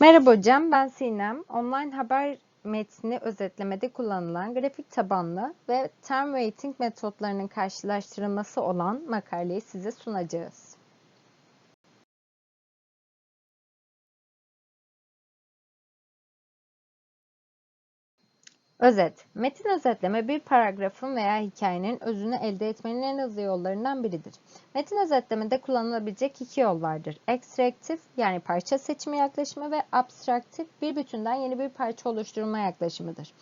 Merhaba hocam, ben Sinem. Online haber metni özetlemede kullanılan grafik tabanlı ve term weighting metotlarının karşılaştırılması olan makaleyi size sunacağız. Özet. Metin özetleme bir paragrafın veya hikayenin özünü elde etmenin en hızlı yollarından biridir. Metin özetlemede kullanılabilecek iki yol vardır. Ekstraktif yani parça seçimi yaklaşımı ve abstraktif bir bütünden yeni bir parça oluşturma yaklaşımıdır.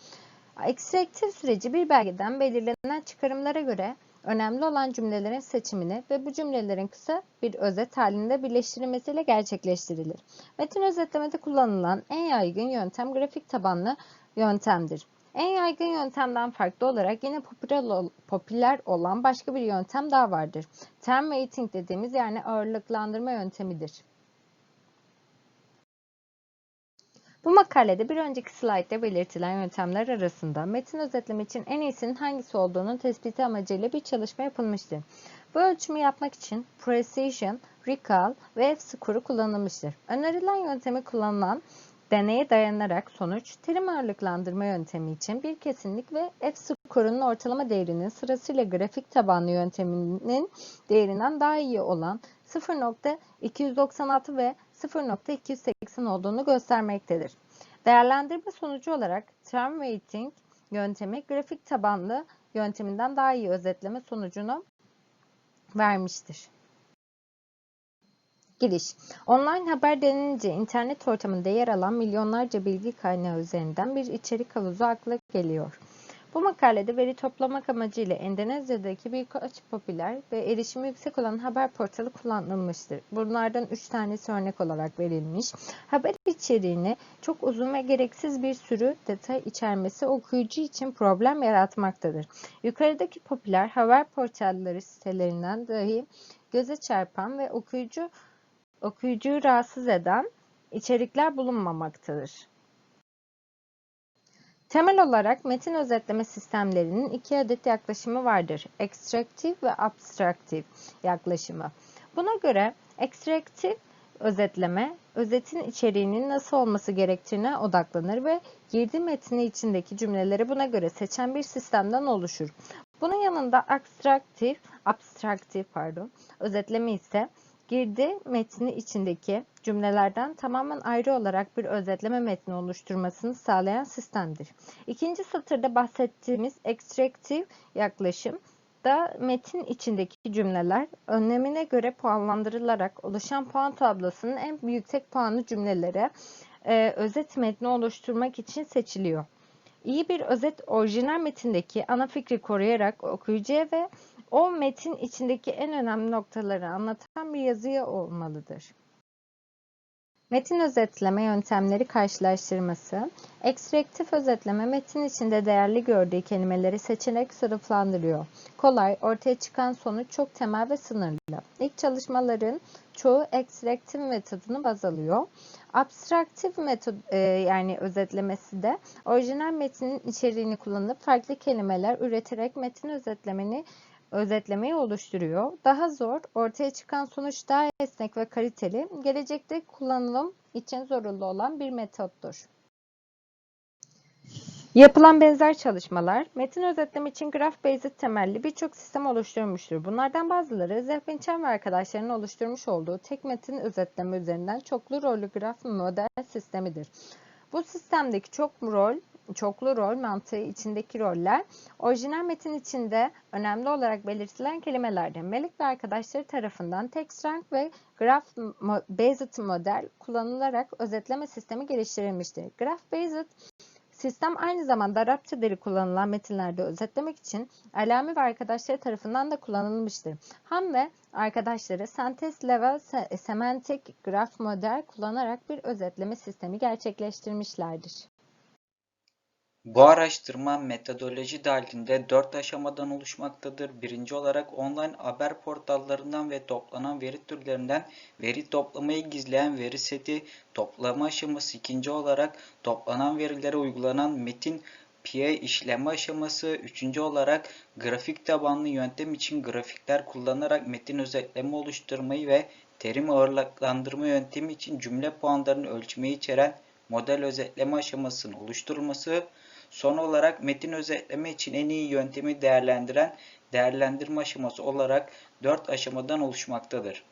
Ekstraktif süreci bir belgeden belirlenen çıkarımlara göre önemli olan cümlelerin seçimini ve bu cümlelerin kısa bir özet halinde birleştirilmesiyle gerçekleştirilir. Metin özetlemede kullanılan en yaygın yöntem grafik tabanlı yöntemdir. En yaygın yöntemden farklı olarak yine popüler olan başka bir yöntem daha vardır. Term weighting dediğimiz yani ağırlıklandırma yöntemidir. Bu makalede bir önceki slaytta belirtilen yöntemler arasında metin özetleme için en iyisinin hangisi olduğunun tespiti amacıyla bir çalışma yapılmıştır. Bu ölçümü yapmak için precision, recall ve f-score'u kullanılmıştır. Önerilen yöntemi kullanılan Deneye dayanarak sonuç, terim ağırlıklandırma yöntemi için bir kesinlik ve f-score'un ortalama değerinin sırasıyla grafik tabanlı yönteminin değerinden daha iyi olan 0.296 ve 0.280 olduğunu göstermektedir. Değerlendirme sonucu olarak term weighting yöntemi grafik tabanlı yönteminden daha iyi özetleme sonucunu vermiştir. Giriş Online haber denilince internet ortamında yer alan milyonlarca bilgi kaynağı üzerinden bir içerik havuzu akla geliyor. Bu makalede veri toplamak amacıyla Endonezya'daki birkaç popüler ve erişimi yüksek olan haber portalı kullanılmıştır. Bunlardan 3 tanesi örnek olarak verilmiş. Haber içeriğini çok uzun ve gereksiz bir sürü detay içermesi okuyucu için problem yaratmaktadır. Yukarıdaki popüler haber portalları sitelerinden dahi göze çarpan ve okuyucu okuyucuyu rahatsız eden içerikler bulunmamaktadır. Temel olarak metin özetleme sistemlerinin iki adet yaklaşımı vardır. Ekstraktif ve abstraktif yaklaşımı. Buna göre ekstraktif özetleme, özetin içeriğinin nasıl olması gerektiğine odaklanır ve girdi metni içindeki cümleleri buna göre seçen bir sistemden oluşur. Bunun yanında abstraktif, abstraktif pardon, özetleme ise girdi metni içindeki cümlelerden tamamen ayrı olarak bir özetleme metni oluşturmasını sağlayan sistemdir. İkinci satırda bahsettiğimiz extractive yaklaşım da metin içindeki cümleler önlemine göre puanlandırılarak oluşan puan tablosunun en yüksek puanlı cümlelere e, özet metni oluşturmak için seçiliyor. İyi bir özet orijinal metindeki ana fikri koruyarak okuyucuya ve o metin içindeki en önemli noktaları anlatan bir yazıya olmalıdır. Metin özetleme yöntemleri karşılaştırması, ekstraktif özetleme metin içinde değerli gördüğü kelimeleri seçerek sınıflandırıyor. Kolay, ortaya çıkan sonuç çok temel ve sınırlı. İlk çalışmaların çoğu ekstraktif metodunu baz alıyor. Abstraktif metod e, yani özetlemesi de orijinal metnin içeriğini kullanıp farklı kelimeler üreterek metin özetlemeni özetlemeyi oluşturuyor. Daha zor, ortaya çıkan sonuç daha esnek ve kaliteli, gelecekte kullanılım için zorunlu olan bir metottur. Yapılan benzer çalışmalar, metin özetleme için Graph-Based temelli birçok sistem oluşturmuştur. Bunlardan bazıları Zefin Chen ve arkadaşlarının oluşturmuş olduğu tek metin özetleme üzerinden çoklu rollü graf model sistemidir. Bu sistemdeki çok rol çoklu rol mantığı içindeki roller orijinal metin içinde önemli olarak belirtilen kelimelerdir. Melik ve arkadaşları tarafından TextRank ve Graph Based model kullanılarak özetleme sistemi geliştirilmiştir. Graph Based Sistem aynı zamanda Arapça dili kullanılan metinlerde özetlemek için Alami ve arkadaşları tarafından da kullanılmıştır. Ham ve arkadaşları Sentence Level Semantic Graph Model kullanarak bir özetleme sistemi gerçekleştirmişlerdir. Bu araştırma metodoloji dahilinde dört aşamadan oluşmaktadır. Birinci olarak online haber portallarından ve toplanan veri türlerinden veri toplamayı gizleyen veri seti toplama aşaması. İkinci olarak toplanan verilere uygulanan metin PA işleme aşaması. Üçüncü olarak grafik tabanlı yöntem için grafikler kullanarak metin özetleme oluşturmayı ve terim ağırlıklandırma yöntemi için cümle puanlarını ölçmeyi içeren model özetleme aşamasının oluşturulması, son olarak metin özetleme için en iyi yöntemi değerlendiren değerlendirme aşaması olarak 4 aşamadan oluşmaktadır.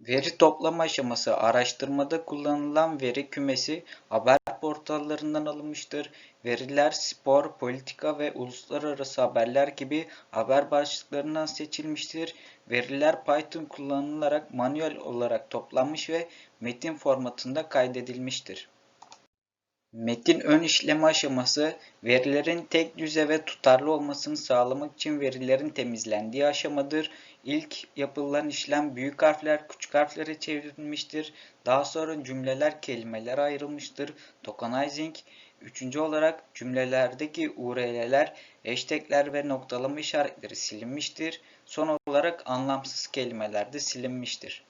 Veri toplama aşaması araştırmada kullanılan veri kümesi haber portallarından alınmıştır. Veriler spor, politika ve uluslararası haberler gibi haber başlıklarından seçilmiştir. Veriler Python kullanılarak manuel olarak toplanmış ve metin formatında kaydedilmiştir. Metin ön işleme aşaması verilerin tek düze ve tutarlı olmasını sağlamak için verilerin temizlendiği aşamadır. İlk yapılan işlem büyük harfler küçük harflere çevrilmiştir. Daha sonra cümleler kelimelere ayrılmıştır. Tokenizing. Üçüncü olarak cümlelerdeki URL'ler, hashtagler ve noktalama işaretleri silinmiştir. Son olarak anlamsız kelimeler de silinmiştir.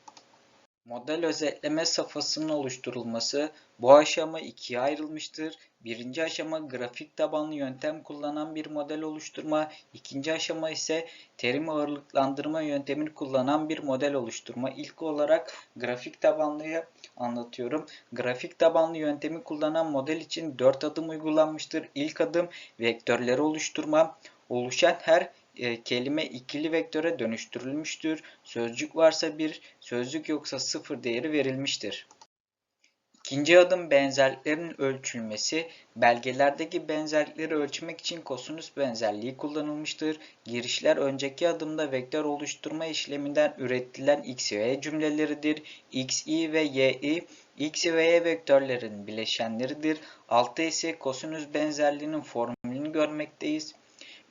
Model özetleme safhasının oluşturulması bu aşama ikiye ayrılmıştır. Birinci aşama grafik tabanlı yöntem kullanan bir model oluşturma. İkinci aşama ise terim ağırlıklandırma yöntemini kullanan bir model oluşturma. İlk olarak grafik tabanlıyı anlatıyorum. Grafik tabanlı yöntemi kullanan model için 4 adım uygulanmıştır. İlk adım vektörleri oluşturma. Oluşan her e, kelime ikili vektöre dönüştürülmüştür. Sözcük varsa 1, sözcük yoksa 0 değeri verilmiştir. İkinci adım benzerliklerin ölçülmesi. Belgelerdeki benzerlikleri ölçmek için kosinüs benzerliği kullanılmıştır. Girişler önceki adımda vektör oluşturma işleminden üretilen x ve y cümleleridir. x, y ve y, x ve y vektörlerin bileşenleridir. Altta ise kosinüs benzerliğinin formülünü görmekteyiz.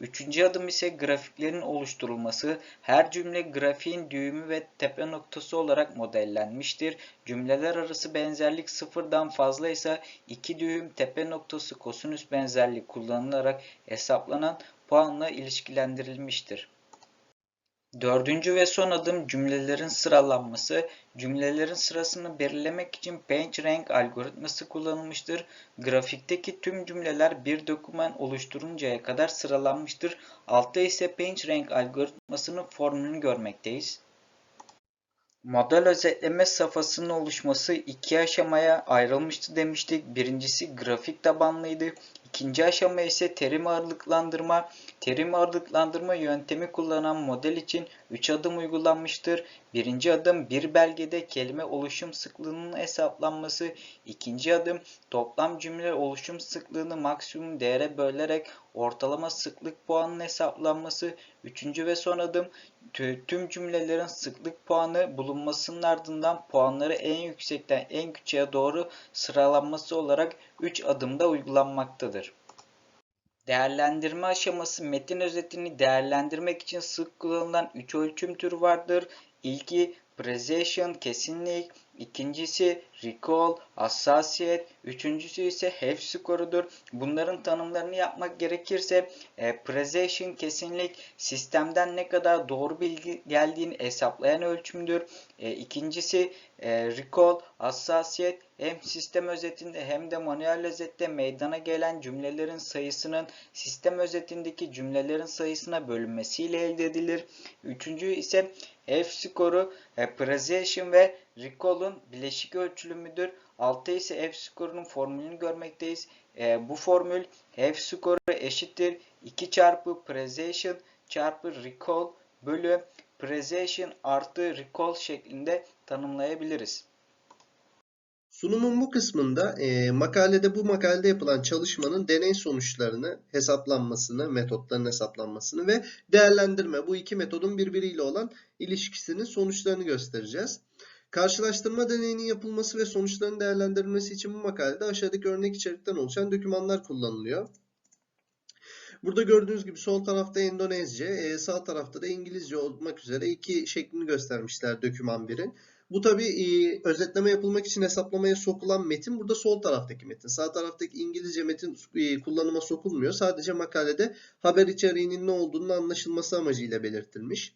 Üçüncü adım ise grafiklerin oluşturulması. Her cümle grafiğin düğümü ve tepe noktası olarak modellenmiştir. Cümleler arası benzerlik sıfırdan fazla ise iki düğüm tepe noktası kosinüs benzerliği kullanılarak hesaplanan puanla ilişkilendirilmiştir. Dördüncü ve son adım cümlelerin sıralanması. Cümlelerin sırasını belirlemek için PageRank algoritması kullanılmıştır. Grafikteki tüm cümleler bir doküman oluşturuncaya kadar sıralanmıştır. Altta ise PageRank algoritmasının formülünü görmekteyiz. Model özetleme safhasının oluşması iki aşamaya ayrılmıştı demiştik. Birincisi grafik tabanlıydı. İkinci aşama ise terim ağırlıklandırma. Terim ağırlıklandırma yöntemi kullanan model için 3 adım uygulanmıştır. Birinci adım bir belgede kelime oluşum sıklığının hesaplanması. İkinci adım toplam cümle oluşum sıklığını maksimum değere bölerek ortalama sıklık puanının hesaplanması. Üçüncü ve son adım tüm cümlelerin sıklık puanı bulunmasının ardından puanları en yüksekten en küçüğe doğru sıralanması olarak 3 adımda uygulanmaktadır. Değerlendirme aşaması metin özetini değerlendirmek için sık kullanılan 3 ölçüm türü vardır. İlki precision, kesinlik, ikincisi recall, hassasiyet, üçüncüsü ise F skorudur. Bunların tanımlarını yapmak gerekirse e, precision, kesinlik sistemden ne kadar doğru bilgi geldiğini hesaplayan ölçümdür. E, ikincisi e, recall, hassasiyet hem sistem özetinde hem de manuel özette meydana gelen cümlelerin sayısının sistem özetindeki cümlelerin sayısına bölünmesiyle elde edilir. Üçüncü ise F skoru, e, precision ve recall'un bileşik ölçülümüdür. Altta ise F skorunun formülünü görmekteyiz. E, bu formül F skoru eşittir 2 çarpı precision çarpı recall bölü precision artı recall şeklinde tanımlayabiliriz. Sunumun bu kısmında e, makalede bu makalede yapılan çalışmanın deney sonuçlarını hesaplanmasını, metotların hesaplanmasını ve değerlendirme bu iki metodun birbiriyle olan ilişkisinin sonuçlarını göstereceğiz. Karşılaştırma deneyinin yapılması ve sonuçların değerlendirilmesi için bu makalede aşağıdaki örnek içerikten oluşan dokümanlar kullanılıyor. Burada gördüğünüz gibi sol tarafta Endonezce, e, sağ tarafta da İngilizce olmak üzere iki şeklini göstermişler doküman birin. Bu tabi e, özetleme yapılmak için hesaplamaya sokulan metin burada sol taraftaki metin. Sağ taraftaki İngilizce metin e, kullanıma sokulmuyor. Sadece makalede haber içeriğinin ne olduğunun anlaşılması amacıyla belirtilmiş.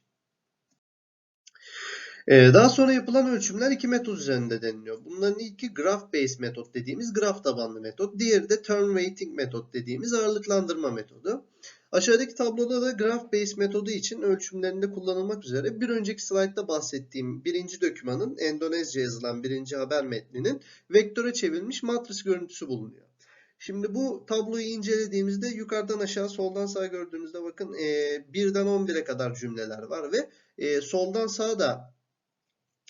E, daha sonra yapılan ölçümler iki metot üzerinde deniliyor. Bunların ilki graph based metot dediğimiz graf tabanlı metot. Diğeri de term weighting metot dediğimiz ağırlıklandırma metodu. Aşağıdaki tabloda da graph based metodu için ölçümlerinde kullanılmak üzere bir önceki slaytta bahsettiğim birinci dokümanın Endonezce yazılan birinci haber metninin vektöre çevrilmiş matris görüntüsü bulunuyor. Şimdi bu tabloyu incelediğimizde yukarıdan aşağı soldan sağa gördüğümüzde bakın e, 1'den 11'e kadar cümleler var ve e, soldan sağa da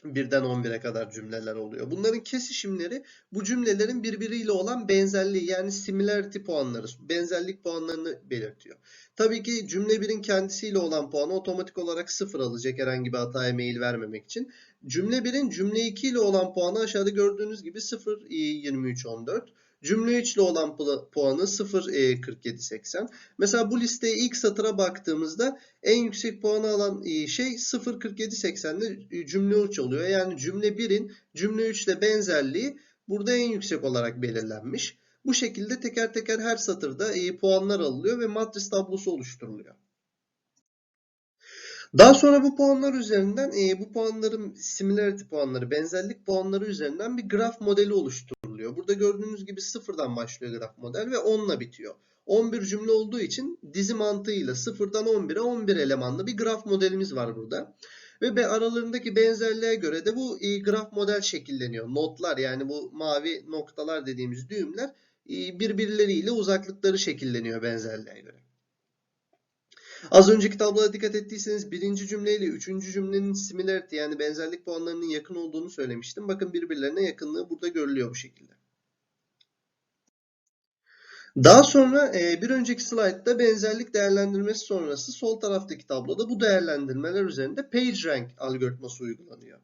1'den 11'e kadar cümleler oluyor. Bunların kesişimleri bu cümlelerin birbiriyle olan benzerliği yani similarity puanları, benzerlik puanlarını belirtiyor. Tabii ki cümle 1'in kendisiyle olan puanı otomatik olarak 0 alacak herhangi bir hataya mail vermemek için. Cümle 1'in cümle 2 ile olan puanı aşağıda gördüğünüz gibi 0, 23, 14. Cümle 3 ile olan pu- puanı 0, e, 47, 80. Mesela bu listeye ilk satıra baktığımızda en yüksek puanı alan e, şey 0, 47, 80'de cümle 3 oluyor. Yani cümle 1'in cümle 3 ile benzerliği burada en yüksek olarak belirlenmiş. Bu şekilde teker teker her satırda e, puanlar alınıyor ve matris tablosu oluşturuluyor. Daha sonra bu puanlar üzerinden e, bu puanların similarity puanları, benzerlik puanları üzerinden bir graf modeli oluşturuluyor. Burada gördüğünüz gibi sıfırdan başlıyor graf model ve 10 ile bitiyor. 11 cümle olduğu için dizi mantığıyla sıfırdan 11'e 11 elemanlı bir graf modelimiz var burada. Ve aralarındaki benzerliğe göre de bu e, graf model şekilleniyor. Notlar yani bu mavi noktalar dediğimiz düğümler e, birbirleriyle uzaklıkları şekilleniyor benzerliğe göre. Az önceki tabloya dikkat ettiyseniz birinci cümleyle üçüncü cümlenin similarity yani benzerlik puanlarının yakın olduğunu söylemiştim. Bakın birbirlerine yakınlığı burada görülüyor bu şekilde. Daha sonra e, bir önceki slaytta benzerlik değerlendirmesi sonrası sol taraftaki tabloda bu değerlendirmeler üzerinde PageRank algoritması uygulanıyor.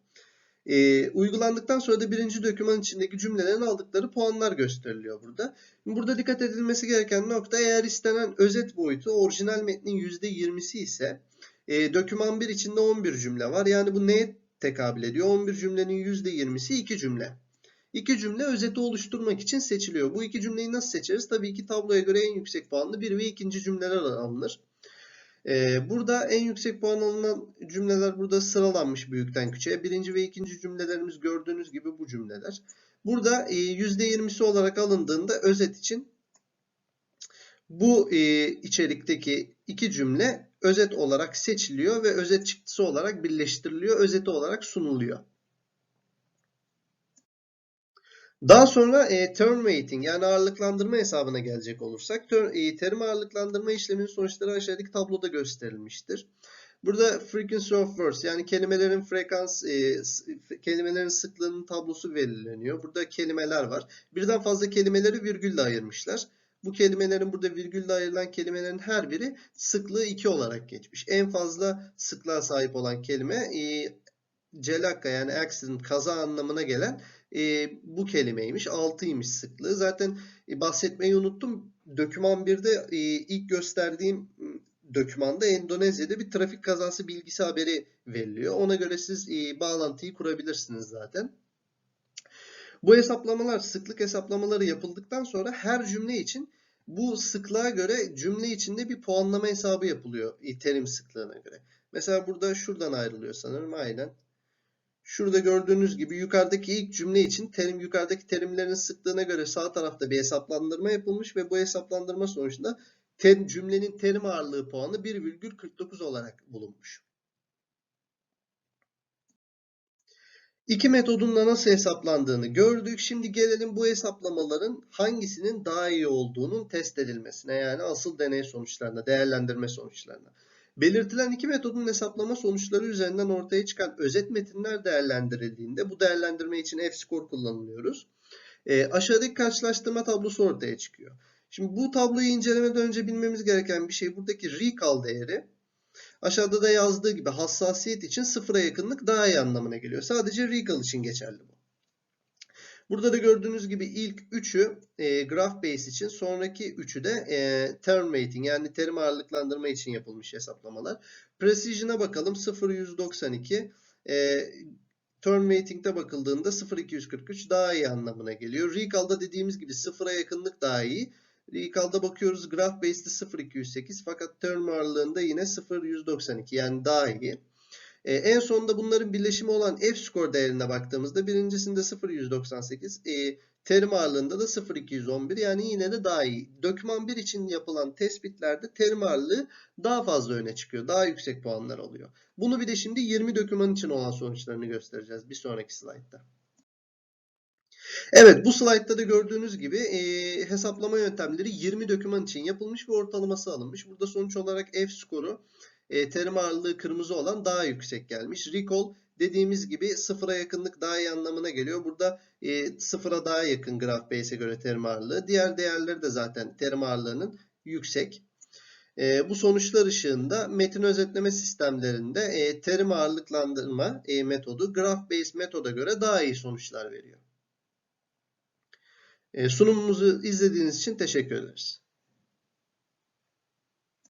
E, uygulandıktan sonra da birinci doküman içindeki cümlelerin aldıkları puanlar gösteriliyor burada. Burada dikkat edilmesi gereken nokta eğer istenen özet boyutu orijinal metnin %20'si ise e, doküman 1 içinde 11 cümle var. Yani bu neye tekabül ediyor? 11 cümlenin %20'si 2 cümle. İki cümle özeti oluşturmak için seçiliyor. Bu iki cümleyi nasıl seçeriz? Tabii ki tabloya göre en yüksek puanlı bir ve ikinci cümleler alınır. Ee, burada en yüksek puan alınan cümleler burada sıralanmış büyükten küçüğe. Birinci ve ikinci cümlelerimiz gördüğünüz gibi bu cümleler. Burada e, %20'si olarak alındığında özet için bu e, içerikteki iki cümle özet olarak seçiliyor ve özet çıktısı olarak birleştiriliyor. Özeti olarak sunuluyor. Daha sonra e, term weighting yani ağırlıklandırma hesabına gelecek olursak ter, e, terim ağırlıklandırma işleminin sonuçları aşağıdaki tabloda gösterilmiştir. Burada frequency of words yani kelimelerin frekans, e, kelimelerin sıklığının tablosu belirleniyor. Burada kelimeler var. Birden fazla kelimeleri virgülle ayırmışlar. Bu kelimelerin burada virgülle ayrılan kelimelerin her biri sıklığı 2 olarak geçmiş. En fazla sıklığa sahip olan kelime e, celaka yani accident kaza anlamına gelen e, bu kelimeymiş. 6'ymış sıklığı. Zaten e, bahsetmeyi unuttum. Döküman 1'de e, ilk gösterdiğim dökümanda Endonezya'da bir trafik kazası bilgisi haberi veriliyor. Ona göre siz e, bağlantıyı kurabilirsiniz zaten. Bu hesaplamalar, sıklık hesaplamaları yapıldıktan sonra her cümle için bu sıklığa göre cümle içinde bir puanlama hesabı yapılıyor e, terim sıklığına göre. Mesela burada şuradan ayrılıyor sanırım aynen. Şurada gördüğünüz gibi yukarıdaki ilk cümle için terim yukarıdaki terimlerin sıklığına göre sağ tarafta bir hesaplandırma yapılmış ve bu hesaplandırma sonucunda ter- cümlenin terim ağırlığı puanı 1,49 olarak bulunmuş. İki metodun da nasıl hesaplandığını gördük. Şimdi gelelim bu hesaplamaların hangisinin daha iyi olduğunun test edilmesine yani asıl deney sonuçlarına, değerlendirme sonuçlarına. Belirtilen iki metodun hesaplama sonuçları üzerinden ortaya çıkan özet metinler değerlendirildiğinde bu değerlendirme için F-score kullanılıyoruz. E, aşağıdaki karşılaştırma tablosu ortaya çıkıyor. Şimdi bu tabloyu incelemeden önce bilmemiz gereken bir şey buradaki recall değeri aşağıda da yazdığı gibi hassasiyet için sıfıra yakınlık daha iyi anlamına geliyor. Sadece recall için geçerli bu. Burada da gördüğünüz gibi ilk üçü e, graph base için, sonraki üçü de e, term weighting yani terim ağırlıklandırma için yapılmış hesaplamalar. Precision'a bakalım 0.192. E, term weighting'de bakıldığında 0.243 daha iyi anlamına geliyor. Recall'da dediğimiz gibi sıfıra yakınlık daha iyi. Recall'da bakıyoruz graph base'de 0.208 fakat term ağırlığında yine 0.192 yani daha iyi. E, en sonunda bunların birleşimi olan F-score değerine baktığımızda birincisinde 0.198, e, terim ağırlığında da 0.211 yani yine de daha iyi. Döküman 1 için yapılan tespitlerde terim ağırlığı daha fazla öne çıkıyor. Daha yüksek puanlar alıyor. Bunu bir de şimdi 20 döküman için olan sonuçlarını göstereceğiz bir sonraki slaytta. Evet bu slaytta da gördüğünüz gibi e, hesaplama yöntemleri 20 döküman için yapılmış ve ortalaması alınmış. Burada sonuç olarak F skoru e, terim ağırlığı kırmızı olan daha yüksek gelmiş. Recall dediğimiz gibi sıfıra yakınlık daha iyi anlamına geliyor. Burada e, sıfıra daha yakın graf base'e göre terim ağırlığı. Diğer değerleri de zaten terim ağırlığının yüksek. E, bu sonuçlar ışığında metin özetleme sistemlerinde e, terim ağırlıklandırma e, metodu graph based metoda göre daha iyi sonuçlar veriyor. E, sunumumuzu izlediğiniz için teşekkür ederiz.